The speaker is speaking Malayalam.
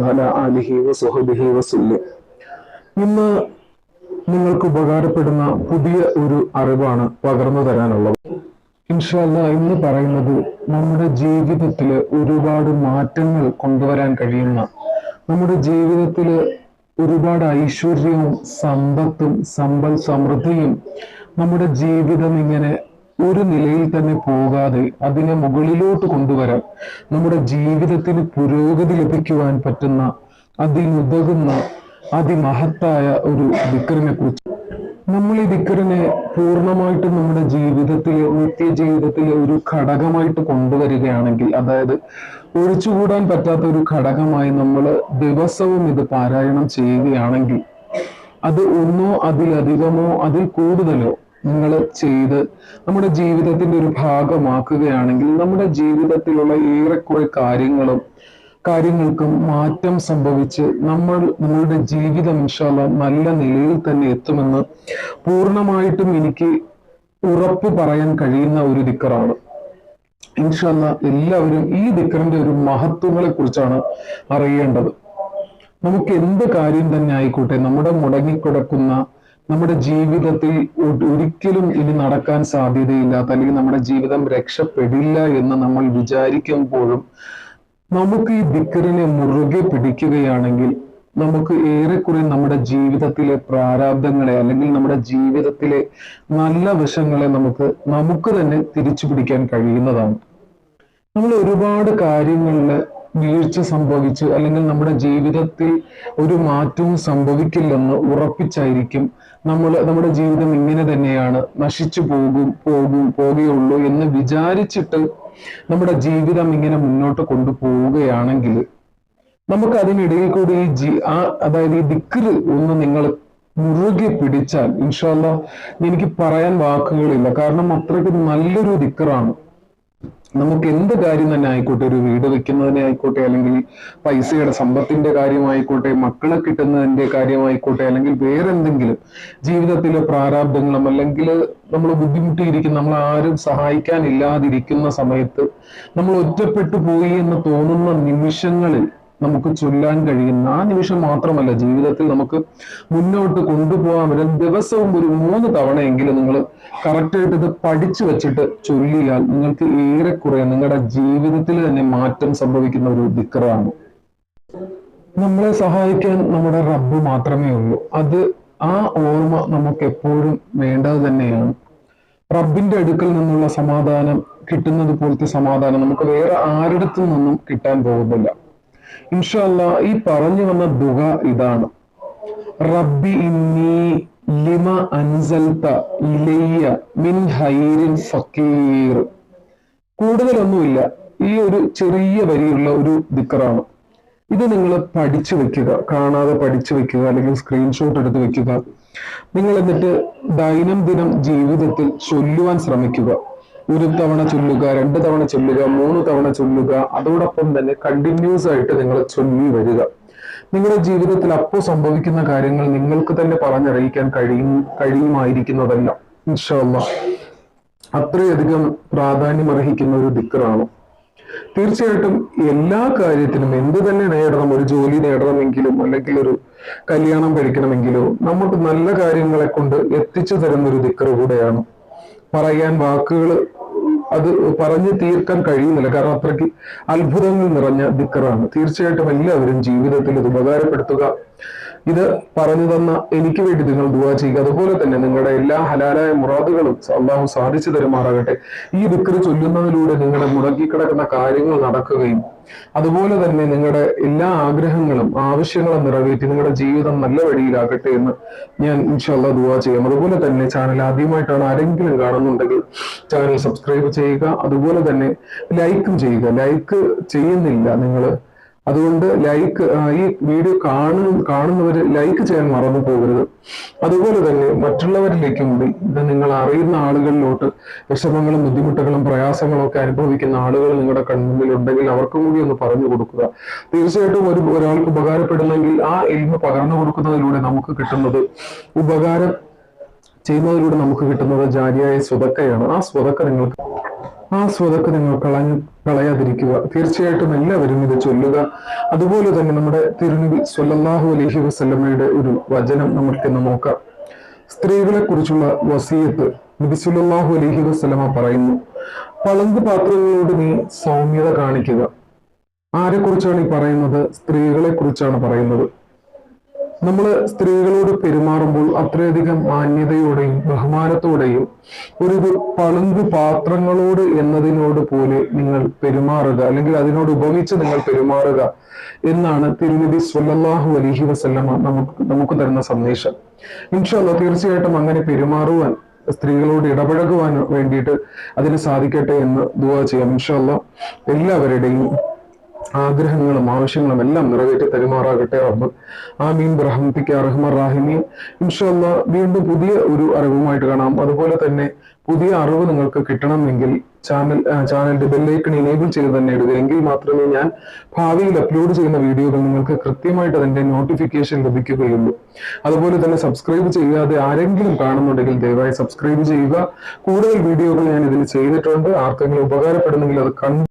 വഅലാ ആലിഹി വസഹബിഹി വസല്ലം. ഇന്ന് നിങ്ങൾക്ക് ഉപകാരപ്പെടുന്ന പുതിയ ഒരു അറിവാണ് പകർന്നു തരാനുള്ളത്. ഇൻഷല്ല ഇന്ന് പറയുന്നത് നമ്മുടെ ജീവിതത്തിൽ ഒരുപാട് മാറ്റങ്ങൾ കൊണ്ടുവരാൻ കഴിയുന്ന നമ്മുടെ ജീവിതത്തിൽ ഒരുപാട് ഐശ്വര്യവും സമ്പത്തും സമ്പൽ സമൃദ്ധിയും നമ്മുടെ ജീവിതം ഇങ്ങനെ ഒരു നിലയിൽ തന്നെ പോകാതെ അതിനെ മുകളിലോട്ട് കൊണ്ടുവരാൻ നമ്മുടെ ജീവിതത്തിന് പുരോഗതി ലഭിക്കുവാൻ പറ്റുന്ന അതിനുതകുന്ന അതിമഹത്തായ ഒരു വിക്രനെ കുറിച്ച്. നമ്മൾ ഈ വിക്രനെ പൂർണമായിട്ടും നമ്മുടെ ജീവിതത്തിലെ നിത്യ ജീവിതത്തിലെ ഒരു ഘടകമായിട്ട് കൊണ്ടുവരികയാണെങ്കിൽ അതായത് ഒഴിച്ചുകൂടാൻ പറ്റാത്ത ഒരു ഘടകമായി നമ്മൾ ദിവസവും ഇത് പാരായണം ചെയ്യുകയാണെങ്കിൽ അത് ഒന്നോ അതിലധികമോ അതിൽ കൂടുതലോ നിങ്ങൾ ചെയ്ത് നമ്മുടെ ജീവിതത്തിന്റെ ഒരു ഭാഗമാക്കുകയാണെങ്കിൽ നമ്മുടെ ജീവിതത്തിലുള്ള ഏറെക്കുറെ കാര്യങ്ങളും കാര്യങ്ങൾക്കും മാറ്റം സംഭവിച്ച് നമ്മൾ നമ്മളുടെ ജീവിതം ഇൻഷാല്ല നല്ല നിലയിൽ തന്നെ എത്തുമെന്ന് പൂർണമായിട്ടും എനിക്ക് ഉറപ്പ് പറയാൻ കഴിയുന്ന ഒരു ദിക്കറാണ്. ഇൻഷാല്ല എല്ലാവരും ഈ ദിക്കറിന്റെ ഒരു മഹത്വങ്ങളെ കുറിച്ചാണ് അറിയേണ്ടത്. നമുക്ക് എന്ത് കാര്യം തന്നെ ആയിക്കോട്ടെ നമ്മുടെ മുടങ്ങിക്കിടക്കുന്ന നമ്മുടെ ജീവിതത്തിൽ ഒരിക്കലും ഇനി നടക്കാൻ സാധ്യതയില്ലാത്ത അല്ലെങ്കിൽ നമ്മുടെ ജീവിതം രക്ഷപ്പെടില്ല എന്ന് നമ്മൾ വിചാരിക്കുമ്പോഴും നമുക്ക് ഈ ദിക്കറിനെ മുറുകെ പിടിക്കുകയാണെങ്കിൽ നമുക്ക് ഏറെക്കുറെ നമ്മുടെ ജീവിതത്തിലെ പ്രാരാബ്ദങ്ങളെ അല്ലെങ്കിൽ നമ്മുടെ ജീവിതത്തിലെ നല്ല വശങ്ങളെ നമുക്ക് നമുക്ക് തന്നെ തിരിച്ചു പിടിക്കാൻ കഴിയുന്നതാണ്. നമ്മൾ ഒരുപാട് കാര്യങ്ങളിൽ വീഴ്ച സംഭവിച്ച് അല്ലെങ്കിൽ നമ്മുടെ ജീവിതത്തിൽ ഒരു മാറ്റവും സംഭവിക്കില്ലെന്ന് ഉറപ്പിച്ചായിരിക്കും നമ്മൾ നമ്മുടെ ജീവിതം ഇങ്ങനെ തന്നെയാണ്. നശിച്ചു പോകും പോകും പോകുകയുള്ളൂ എന്ന് വിചാരിച്ചിട്ട് നമ്മുടെ ജീവിതം ഇങ്ങനെ മുന്നോട്ട് കൊണ്ടുപോവുകയാണെങ്കിൽ നമുക്ക് അതിനിടയിൽ കൂടി ഈ ജി ആ അതായത് ഈ ദിക്കര് ഒന്ന് നിങ്ങൾ മുറുകെ പിടിച്ചാൽ ഇൻഷാല്ല എനിക്ക് പറയാൻ വാക്കുകളില്ല. കാരണം അത്രയ്ക്ക് നല്ലൊരു ദിക്കറാണ്. നമുക്ക് എന്ത് കാര്യം തന്നെ ആയിക്കോട്ടെ ഒരു വീട് വെക്കുന്നതിനെ ആയിക്കോട്ടെ അല്ലെങ്കിൽ പൈസയുടെ സമ്പത്തിന്റെ കാര്യമായിക്കോട്ടെ മക്കളെ കിട്ടുന്നതിന്റെ കാര്യമായിക്കോട്ടെ അല്ലെങ്കിൽ വേറെന്തെങ്കിലും ജീവിതത്തിലെ പ്രാരാബ്ദങ്ങളും അല്ലെങ്കിൽ നമ്മൾ ബുദ്ധിമുട്ടിയിരിക്കുന്ന നമ്മൾ ആരും സഹായിക്കാനില്ലാതിരിക്കുന്ന സമയത്ത് നമ്മൾ ഒറ്റപ്പെട്ടു പോയി എന്ന് തോന്നുന്ന നിമിഷങ്ങളിൽ നമുക്ക് ചൊല്ലാൻ കഴിയുന്ന ആ നിമിഷം മാത്രമല്ല ജീവിതത്തിൽ നമുക്ക് മുന്നോട്ട് കൊണ്ടുപോകാൻ പറ്റും ദിവസവും ഒരു മൂന്ന് തവണയെങ്കിലും നിങ്ങൾ കറക്റ്റായിട്ട് ഇത് പഠിച്ചു വെച്ചിട്ട് ചൊല്ലിയാൽ നിങ്ങൾക്ക് ഏറെക്കുറെ നിങ്ങളുടെ ജീവിതത്തിൽ തന്നെ മാറ്റം സംഭവിക്കുന്ന ഒരു ദിക്കറാണ് നമ്മളെ സഹായിക്കാൻ നമ്മുടെ റബ്ബ് മാത്രമേ ഉള്ളൂ. അത് ആ ഓർമ്മ നമുക്ക് എപ്പോഴും വേണ്ടത് തന്നെയാണ്. റബ്ബിന്റെ അടുക്കൽ നിന്നുള്ള സമാധാനം കിട്ടുന്നത് പോലത്തെ സമാധാനം നമുക്ക് വേറെ ആരുടെ നിന്നും കിട്ടാൻ പോകുന്നില്ല. ഇൻഷല്ല ഈ പറഞ്ഞു വന്ന ദുഹ ഇതാണ്. റബ്ബി ഇന്നി ലിമ അൻസൽത ഇലയ്യ മിൻ ഹൈരിൻ ഫക്കീർ. കൂടുതലൊന്നുമില്ല ഈ ഒരു ചെറിയ വരിയുള്ള ഒരു ദിക്കറാണ്. ഇത് നിങ്ങൾ പഠിച്ചു വെക്കുക കാണാതെ പഠിച്ചു വെക്കുക അല്ലെങ്കിൽ സ്ക്രീൻഷോട്ട് എടുത്ത് വെക്കുക. നിങ്ങൾ എന്നിട്ട് ദൈനംദിനം ജീവിതത്തിൽ ചൊല്ലുവാൻ ശ്രമിക്കുക. ഒരു തവണ ചൊല്ലുക രണ്ട് തവണ ചൊല്ലുക മൂന്ന് തവണ ചൊല്ലുക അതോടൊപ്പം തന്നെ കണ്ടിന്യൂസ് ആയിട്ട് നിങ്ങൾ ചൊല്ലി വരിക. നിങ്ങളുടെ ജീവിതത്തിൽ അപ്പോൾ സംഭവിക്കുന്ന കാര്യങ്ങൾ നിങ്ങൾക്ക് തന്നെ പറഞ്ഞറിയിക്കാൻ കഴിയും കഴിയുമായിരിക്കുന്നതല്ല. ഇൻഷാല്ല അത്രയധികം പ്രാധാന്യം അർഹിക്കുന്ന ഒരു ദിക്കറാണ് തീർച്ചയായിട്ടും എല്ലാ കാര്യത്തിനും എന്ത് തന്നെ നേടണം ഒരു ജോലി നേടണമെങ്കിലും അല്ലെങ്കിൽ ഒരു കല്യാണം കഴിക്കണമെങ്കിലോ നമുക്ക് നല്ല കാര്യങ്ങളെ കൊണ്ട് എത്തിച്ചു തരുന്ന ഒരു ദിക്കറ് കൂടെയാണ്. പറയാൻ വാക്കുകൾ അത് പറഞ്ഞു തീർക്കാൻ കഴിയുന്നില്ല. കാരണം അത്രയ്ക്ക് അത്ഭുതങ്ങൾ നിറഞ്ഞ ദിക്കറാണ്. തീർച്ചയായിട്ടും എല്ലാവരും ജീവിതത്തിൽ ഇത് ഉപകാരപ്പെടുത്തുക ഇത് പറഞ്ഞു തന്ന എനിക്ക് വേണ്ടി നിങ്ങൾ ദുവാ ചെയ്യുക. അതുപോലെ തന്നെ നിങ്ങളുടെ എല്ലാ ഹലാലായ മുറാദുകളും അള്ളാഹു സാധിച്ചു തരുമാറാകട്ടെ. ഈ ദിക്കറ് ചൊല്ലുന്നതിലൂടെ നിങ്ങളുടെ മുടങ്ങിക്കിടക്കുന്ന കാര്യങ്ങൾ നടക്കുകയും അതുപോലെ തന്നെ നിങ്ങളുടെ എല്ലാ ആഗ്രഹങ്ങളും ആവശ്യങ്ങളും നിറവേറ്റി നിങ്ങളുടെ ജീവിതം നല്ല വഴിയിലാകട്ടെ എന്ന് ഞാൻ ഇൻഷാല്ല ദുവാ ചെയ്യാം. അതുപോലെ തന്നെ ചാനൽ ആദ്യമായിട്ടാണ് ആരെങ്കിലും കാണുന്നുണ്ടെങ്കിൽ ചാനൽ സബ്സ്ക്രൈബ് ചെയ്യുക. അതുപോലെ തന്നെ ലൈക്കും ചെയ്യുക. ലൈക്ക് ചെയ്യുന്നില്ല നിങ്ങൾ അതുകൊണ്ട് ലൈക്ക് ഈ വീഡിയോ കാണു കാണുന്നവർ ലൈക്ക് ചെയ്യാൻ മറന്നു പോകരുത്. അതുപോലെ തന്നെ മറ്റുള്ളവരിലേക്കും കൂടി ഇത് നിങ്ങൾ അറിയുന്ന ആളുകളിലോട്ട് വിഷമങ്ങളും ബുദ്ധിമുട്ടുകളും പ്രയാസങ്ങളും ഒക്കെ അനുഭവിക്കുന്ന ആളുകൾ നിങ്ങളുടെ കൺമുമ്പിൽ ഉണ്ടെങ്കിൽ അവർക്കും കൂടി ഒന്ന് പറഞ്ഞു കൊടുക്കുക. തീർച്ചയായിട്ടും ഒരു ഒരാൾക്ക് ഉപകാരപ്പെടുന്നെങ്കിൽ ആ എൽമ പകർന്നു കൊടുക്കുന്നതിലൂടെ നമുക്ക് കിട്ടുന്നത് ഉപകാരം ചെയ്യുന്നതിലൂടെ നമുക്ക് കിട്ടുന്നത് ജാരിയായ സ്വതക്കയാണ്. ആ സ്വതക്ക നിങ്ങൾക്ക് ആ സ്വതക്ക് നിങ്ങൾ കളഞ്ഞു കളയാതിരിക്കുക. തീർച്ചയായിട്ടും എല്ലാവരും ഇത് ചൊല്ലുക. അതുപോലെ തന്നെ നമ്മുടെ തിരുനബി സൊല്ലാഹു അലഹി വസല്ലമയുടെ ഒരു വചനം നമുക്കിന്ന് നോക്കാം. സ്ത്രീകളെ കുറിച്ചുള്ള വസീയത്ത് നബി സുല്ലാഹു അലൈഹി വസല്ലമ പറയുന്നു. പളങ്ക് പാത്രങ്ങളോട് നീ സൗമ്യത കാണിക്കുക. ആരെക്കുറിച്ചാണ് ഈ പറയുന്നത്? സ്ത്രീകളെ കുറിച്ചാണ് പറയുന്നത്. നമ്മൾ സ്ത്രീകളോട് പെരുമാറുമ്പോൾ അത്രയധികം മാന്യതയോടെയും ബഹുമാനത്തോടെയും ഒരു പളുങ്ക് പാത്രങ്ങളോട് എന്നതിനോട് പോലെ നിങ്ങൾ പെരുമാറുക അല്ലെങ്കിൽ അതിനോട് ഉപമിച്ച് നിങ്ങൾ പെരുമാറുക എന്നാണ് തിരുനബി സ്വല്ലല്ലാഹു അലൈഹി വസല്ലമ നമുക്ക് നമുക്ക് തരുന്ന സന്ദേശം. ഇൻഷാല്ല തീർച്ചയായിട്ടും അങ്ങനെ പെരുമാറുവാൻ സ്ത്രീകളോട് ഇടപഴകുവാൻ വേണ്ടിയിട്ട് അതിന് സാധിക്കട്ടെ എന്ന് ദുവാ ചെയ്യാം. ഇൻഷാല്ല എല്ലാവരുടെയും ആഗ്രഹങ്ങളും ആവശ്യങ്ങളും എല്ലാം നിറവേറ്റി തരുമാറാകട്ടെ റബ്ബ്. ആമീൻ. ബ്രഹ്മിക്ക റഹ്മർ റാഹിമീൻ. ഇൻഷല്ല വീണ്ടും പുതിയ ഒരു അറിവുമായിട്ട് കാണാം. അതുപോലെ തന്നെ പുതിയ അറിവ് നിങ്ങൾക്ക് കിട്ടണമെങ്കിൽ ചാനൽ ചാനലിന്റെ ബെല്ലൈക്കൺ ഇനേബിൾ ചെയ്ത് തന്നെ ഇടുക. എങ്കിൽ മാത്രമേ ഞാൻ ഭാവിയിൽ അപ്ലോഡ് ചെയ്യുന്ന വീഡിയോകൾ നിങ്ങൾക്ക് കൃത്യമായിട്ട് അതിന്റെ നോട്ടിഫിക്കേഷൻ ലഭിക്കുകയുള്ളൂ. അതുപോലെ തന്നെ സബ്സ്ക്രൈബ് ചെയ്യാതെ ആരെങ്കിലും കാണുന്നുണ്ടെങ്കിൽ ദയവായി സബ്സ്ക്രൈബ് ചെയ്യുക. കൂടുതൽ വീഡിയോകൾ ഞാൻ ഇതിൽ ചെയ്തിട്ടുണ്ട്. ആർക്കെങ്കിലും ഉപകാരപ്പെടുന്നെങ്കിൽ അത് കണ്ട്